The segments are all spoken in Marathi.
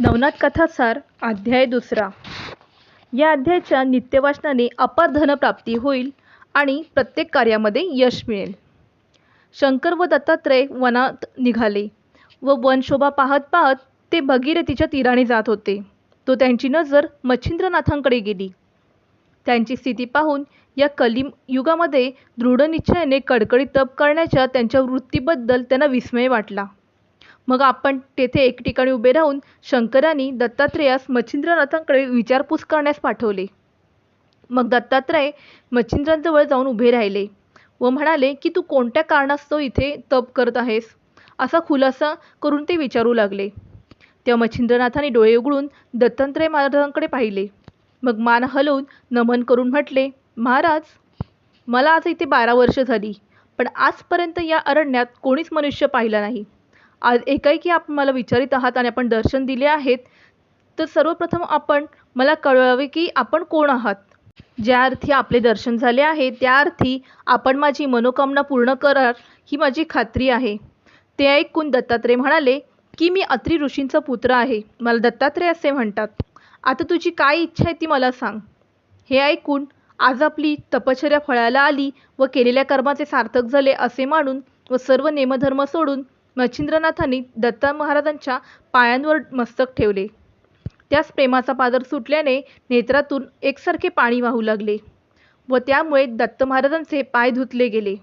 नवनाथ कथासार अध्याय दुसरा. या अध्यायाच्या नित्यवाचनाने अपार धनप्राप्ती होईल आणि प्रत्येक कार्यामध्ये यश मिळेल. शंकर व दत्तात्रय वनात निघाले व वनशोभा पाहत पाहत ते भगीरथीच्या तीराने जात होते. तो त्यांची नजर मच्छिंद्रनाथांकडे गेली. त्यांची स्थिती पाहून या कलियुगामध्ये युगामध्ये निश्चयाने कडकडीत तप करण्याच्या त्यांच्या वृत्तीबद्दल त्यांना विस्मय वाटला. मग आपण तेथे एक ठिकाणी उभे राहून शंकरांनी दत्तात्रेयास मच्छिंद्रनाथांकडे विचारपूस करण्यास पाठवले. मग दत्तात्रय मच्छिंद्रांजवळ जाऊन उभे राहिले व म्हणाले की तू कोणत्या कारणास्तव इथे तप करत आहेस? असा खुलासा करून ते विचारू लागले. तेव्हा मच्छिंद्रनाथाने डोळे उघडून दत्तात्रय महाराजांकडे पाहिले. मग मान हलवून नमन करून म्हटले महाराज मला आज इथे बारा वर्ष झाली पण आजपर्यंत या अरण्यात कोणीच मनुष्य पाहिला नाही. आज एकाएकी आपण मला विचारित आहात आणि आपण दर्शन दिले आहेत तर सर्वप्रथम आपण मला कळवावे की आपण कोण आहात? ज्या अर्थी आपले दर्शन झाले आहे त्या अर्थी आपण माझी मनोकामना पूर्ण कराल ही माझी खात्री आहे. ते ऐकून दत्तात्रय म्हणाले की मी अत्री ऋषींचा पुत्र आहे. मला दत्तात्रय असे म्हणतात. आता तुझी काय इच्छा आहे ती मला सांग. हे ऐकून आज आपली तपश्चर्या फळाला आली व केलेल्या कर्माचे सार्थक झाले असे मानून व सर्व नेमधर्म सोडून मच्छिंद्रनाथांनी दत्ता महाराजांच्या पायांवर मस्तक ठेवले. त्यास प्रेमाचा पादर सुटल्याने नेत्रातून एकसारखे पाणी वाहू लागले व त्यामुळे दत्त महाराजांचे पाय धुतले गेले.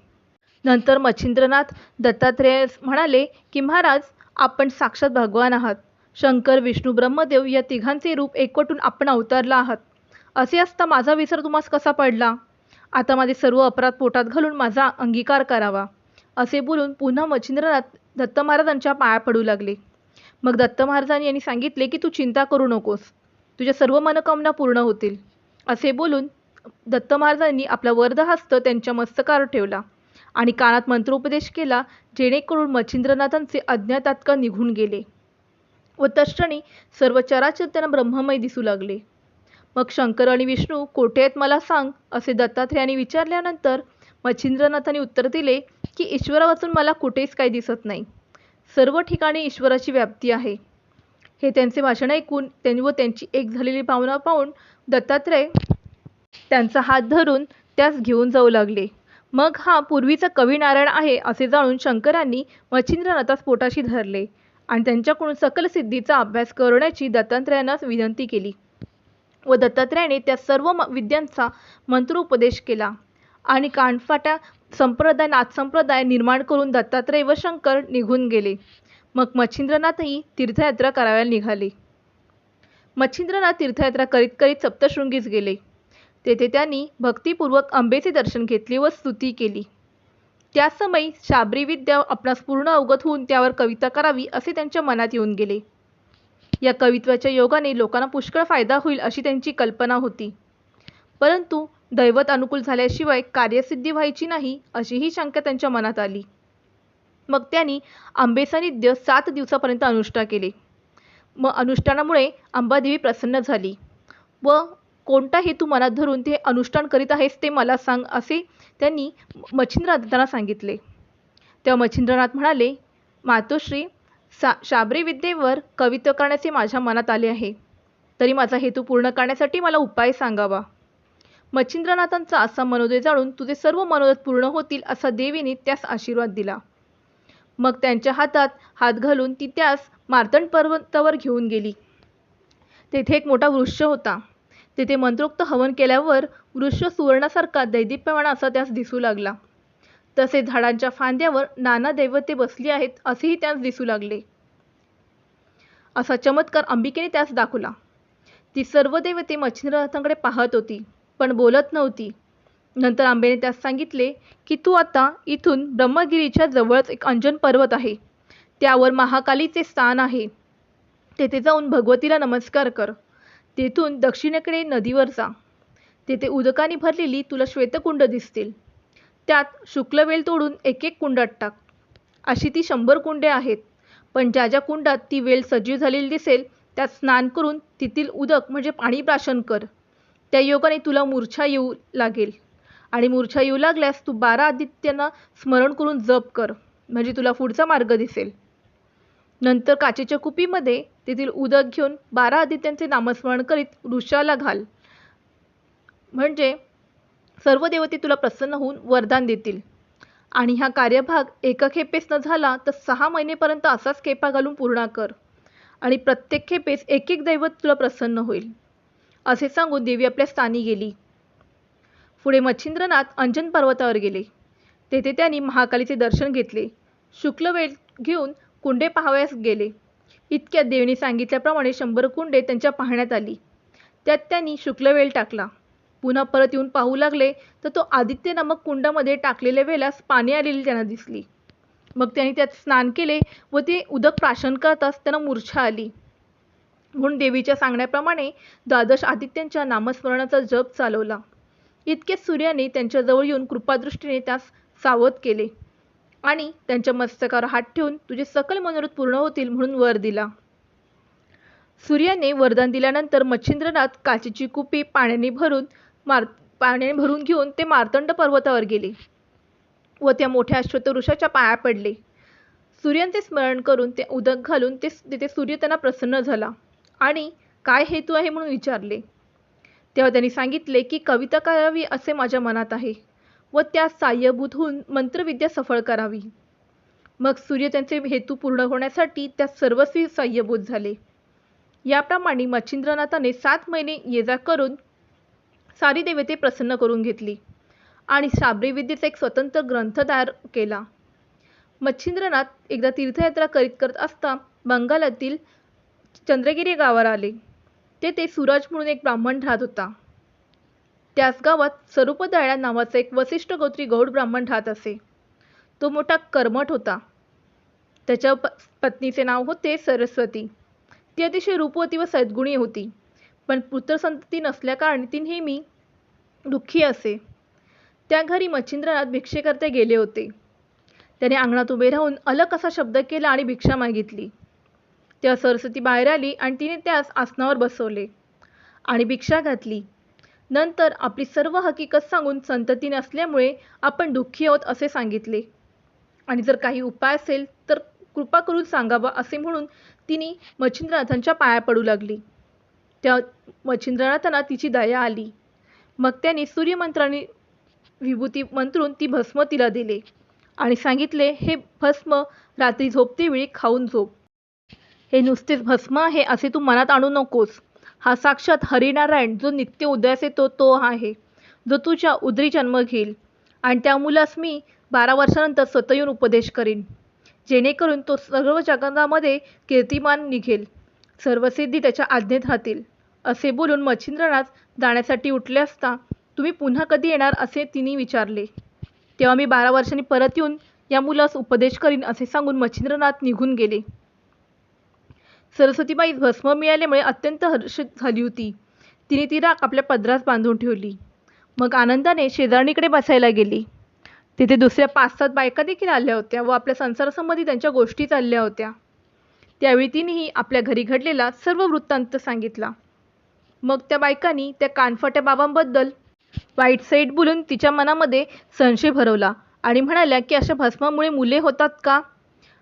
नंतर मच्छिंद्रनाथ दत्तात्रेयास म्हणाले की महाराज आपण साक्षात भगवान आहात. शंकर विष्णू ब्रह्मदेव या तिघांचे रूप एकवटून आपण अवतारला आहात. असे असता माझा विसर तुम्हास कसा पडला? आता माझे सर्व अपराध पोटात घालून माझा अंगीकार करावा. असे बोलून पुन्हा मच्छिंद्रनाथ दत्त महाराजांच्या पाया पडू लागले. मग दत्त महाराजांनी यांनी सांगितले की तू चिंता करू नकोस. तुझ्या सर्व मनोकामना पूर्ण होतील. असे बोलून दत्त महाराजांनी आपला वरदहस्त त्यांच्या मस्तकावर ठेवला आणि कानात मंत्रोपदेश केला जेणेकरून मच्छिंद्रनाथांचे अज्ञातात्का निघून गेले व तक्षणी सर्व चराचर त्यांना ब्रह्ममय दिसू लागले. मग शंकर आणि विष्णू कोठे आहेत मला सांग? असे दत्तात्रेयांनी विचारल्यानंतर मच्छिंद्रनाथांनी उत्तर दिले की ईश्वरावाचून मला कुठेच काही दिसत नाही. सर्व ठिकाणी ईश्वराची व्याप्ती आहे. हे त्यांचे भाषण ऐकून त्यांनी व त्यांची एक झालेली भावना पाहून दत्तात्रय त्यांचा हात धरून त्यास घेऊन जाऊ लागले. मग हा पूर्वीचा कवी नारायण आहे असे जाणून शंकरांनी मच्छिंद्रनाथास पोटाशी धरले आणि त्यांच्याकडून सकल सिद्धीचा अभ्यास करण्याची दत्तात्रयांनाच विनंती केली व दत्तात्रयाने त्या सर्व म विद्यांचा मंत्रोपदेश केला आणि कानफाटा संप्रदाय नाथसंप्रदाय निर्माण करून दत्तात्रय व शंकर निघून गेले. मग मच्छिंद्रनाथही तीर्थयात्रा करायला निघाले. मच्छिंद्रनाथ तीर्थयात्रा करीत करीत सप्तशृंगीस गेले. तेथे त्यांनी भक्तिपूर्वक अंबेचे दर्शन घेतले व स्तुती केली. त्या समयी शाबरी विद्या आपणास पूर्ण अवगत होऊन त्यावर कविता करावी असे त्यांच्या मनात येऊन गेले. या कवित्वाच्या योगाने लोकांना पुष्कळ फायदा होईल अशी त्यांची कल्पना होती. परंतु दैवत अनुकूल झाल्याशिवाय कार्यसिद्धी व्हायची नाही अशीही शंका त्यांच्या मनात आली. मग त्यांनी आंबेसानिध्य सात दिवसापर्यंत अनुष्ठा केले. मग अनुष्ठानामुळे अंबादेवी प्रसन्न झाली. व कोणता हेतू मनात धरून ते अनुष्ठान करीत आहेस ते मला सांग असे त्यांनी मच्छिंद्रनाथांना सांगितले. तेव्हा मच्छिंद्रनाथ म्हणाले मातोश्री सा शाबरी विद्येवर कवित्व करण्याचे माझ्या मनात आले आहे. तरी माझा हेतू पूर्ण करण्यासाठी मला उपाय सांगावा. मच्छिंद्रनाथांचा असा मनोदय जाणून तुझे सर्व मनोदत पूर्ण होतील असा देवीने त्यास आशीर्वाद दिला. मग त्यांच्या हातात हात घालून ती त्यास मार्तंड पर्वतावर घेऊन गेली. तेथे एक मोठा वृक्ष होता. तेथे मंत्रोक्त हवन केल्यावर वृक्ष सुवर्णासारखा दैदिप्यमाना असा त्यास दिसू लागला. तसे झाडांच्या फांद्यावर नाना दैवते बसली आहेत असेही त्यास दिसू लागले. असा चमत्कार अंबिकेने त्यास दाखवला. ती सर्व देवते मच्छिंद्रनाथांकडे पाहत होती. पण बोलत नव्हती. नंतर आंबेने त्यास सांगितले की तू आता इथून ब्रह्मगिरीच्या जवळच एक अंजन पर्वत आहे. त्यावर महाकालीचे स्थान आहे. तेथे जाऊन भगवतीला नमस्कार कर. तेथून दक्षिणेकडे नदीवर जा. तेथे उदकाने भरलेली तुला श्वेतकुंड दिसतील. त्यात शुक्लवेल तोडून एक एक कुंडात टाक. अशी ती शंभर कुंडे आहेत. पण ज्या ज्या कुंडात ती वेल सजीव झालेली दिसेल त्यात स्नान करून तेथील उदक म्हणजे पाणी प्राशन कर. त्या योगाने तुला मूर्छा येऊ लागेल. आणि मूर्छा येऊ लागल्यास तू बारा आदित्यांना स्मरण करून जप कर. म्हणजे तुला पुढचा मार्ग दिसेल. नंतर काचेच्या कुपीमध्ये तेथील उदक घेऊन बारा आदित्यांचे नामस्मरण करीत वृक्षाला घाल. म्हणजे सर्व देवते तुला प्रसन्न होऊन वरदान देतील. आणि हा कार्यभाग एका खेपेस न झाला तर सहा महिनेपर्यंत असाच खेपा घालून पूर्ण कर. आणि प्रत्येक खेपेस एक एक दैवत तुला प्रसन्न होईल. असे सांगून देवी आपल्या स्थानी गेली. पुढे मच्छिंद्रनाथ अंजन पर्वतावर गेले. तेथे त्यांनी महाकालीचे दर्शन घेतले. शुक्ल वेळ घेऊन कुंडे पाहावयास गेले. इतक्यात देवीने सांगितल्याप्रमाणे शंभर कुंडे त्यांच्या पाहण्यात आली. त्यात त्यांनी शुक्लवेल टाकला. पुन्हा परत येऊन पाहू लागले तर तो आदित्य नामक कुंडामध्ये टाकलेल्या वेळेस पाणी आलेली त्यांना दिसली. मग त्यांनी त्यात स्नान केले व ते उदक प्राशन करताच त्यांना मूर्छा आली. म्हणून देवीच्या सांगण्याप्रमाणे द्वादश आदित्यांच्या नामस्मरणाचा जप चालवला. इतकेच सूर्याने त्यांच्याजवळ येऊन कृपादृष्टीने त्यास सावध केले आणि त्यांच्या मस्तकावर हात ठेवून तुझे सकल मनोरथ पूर्ण होतील म्हणून वर दिला. सूर्याने वरदान दिल्यानंतर मच्छिंद्रनाथ काचेची कुपी पाण्याने भरून मार पाण्याने भरून घेऊन ते मार्तंड पर्वतावर गेले व त्या मोठ्या अश्वतवृषाच्या पाया पडले. सूर्यांचे स्मरण करून ते उदक घालून ते तिथे सूर्य त्यांना प्रसन्न झाला. आणि काय हेतू आहे म्हणून विचारले. तेव्हा त्यांनी सांगितले की कविता करावी असे माझ्या मनात आहे व त्यास साह्यभूत होऊन मंत्रविद्या सफळ करावी. मग सूर्य त्यांचे हेतू पूर्ण होण्यासाठी त्या सर्वस्वी साह्यभूत झाले. याप्रमाणे मच्छिंद्रनाथाने सात महिने ये जा करून सारी देवते प्रसन्न करून घेतली आणि शाबरी विद्येचा एक स्वतंत्र ग्रंथ तयार केला. मच्छिंद्रनाथ एकदा तीर्थयात्रा करीत करत असता बंगालातील चंद्रगिरी गावावर आले. तेथे सूरज म्हणून एक ब्राह्मण राहत होता. त्याच गावात स्वरूपदळ्या नावाचा एक वसिष्ठ गोत्री गौड ब्राह्मण राहत असे. तो मोठा कर्मठ होता. त्याच्या प पत्नीचे नाव होते सरस्वती. ती अतिशय रूपवती व सद्गुणी होती. पण पुत्रसंतती नसल्याकारणे ती नेहमी दुःखी असे. त्या घरी मच्छिंद्रनाथ भिक्षेकर्ते गेले होते. त्याने अंगणात उभे राहून अलग असा शब्द केला आणि भिक्षा मागितली. तेव्हा सरस्वती बाहेर आली आणि तिने त्यास आसनावर बसवले. आणि भिक्षा घातली. नंतर आपली सर्व हकीकत सांगून संतती नसल्यामुळे आपण दुःखी आहोत असे सांगितले. आणि जर काही उपाय असेल तर कृपा करून सांगावा असे म्हणून तिने मच्छिंद्रनाथांच्या पाया पडू लागली. त्या मच्छिंद्रनाथांना तिची दया आली. मग त्यांनी सूर्यमंत्राने विभूती मंत्रून ती भस्म तिला दिले आणि सांगितले हे भस्म रात्री झोपतेवेळी खाऊन झोप. हे नुसतेच भस्म आहे असे तू मनात आणू नकोस. हा साक्षात हरिनारायण जो नित्य उदयास येतो तो आहे जो तुझ्या उदरी जन्म घेईल. आणि त्या मुलास मी बारा वर्षानंतर स्वतः येऊन उपदेश करीन. जेणेकरून तो सर्व जगामध्ये कीर्तिमान निघेल. सर्वसिद्धी त्याच्या आज्ञेत राहतील. असे बोलून मच्छिंद्रनाथ जाण्यासाठी उठले असता तुम्ही पुन्हा कधी येणार? असे तिने विचारले. तेव्हा मी बारा वर्षांनी परत येऊन या मुलास उपदेश करीन असे सांगून मच्छिंद्रनाथ निघून गेले. सरस्वतीबाई भस्म मिळाल्यामुळे अत्यंत हर्षित झाली होती. तिने ती राख आपल्या पदरास बांधून ठेवली. मग आनंदाने शेजारणीकडे बसायला गेली. तिथे दुसऱ्या पाच सात बायका देखील आल्या होत्या व आपल्या संसारासंबंधी त्यांच्या गोष्टी चालल्या होत्या. त्यावेळी तिनेही आपल्या घरी घडलेला सर्व वृत्तांत सांगितला. मग त्या बायकांनी त्या कानफट्या बाबांबद्दल वाईट साईट बोलून तिच्या मनामध्ये संशय भरवला आणि म्हणाल्या की अशा भस्मामुळे मुले होतात का?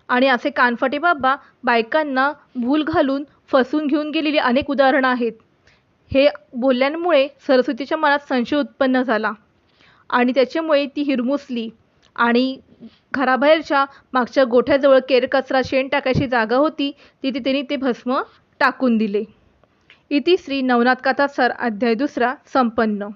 आणि असे कानफटे बाबा बायकांना भूल घालून फसवून घेऊन गेलेली अनेक उदाहरणं आहेत. हे बोलल्यामुळे सरस्वतीच्या मनात संशय उत्पन्न झाला. आणि त्याच्यामुळे ती हिरमुसली आणि घराबाहेरच्या मागच्या गोठ्याजवळ केरकचरा शेण टाकायची जागा होती तिथे त्यांनी ते भस्म टाकून दिले. इति श्री नवनाथ कथा सर अध्याय दुसरा संपन्न.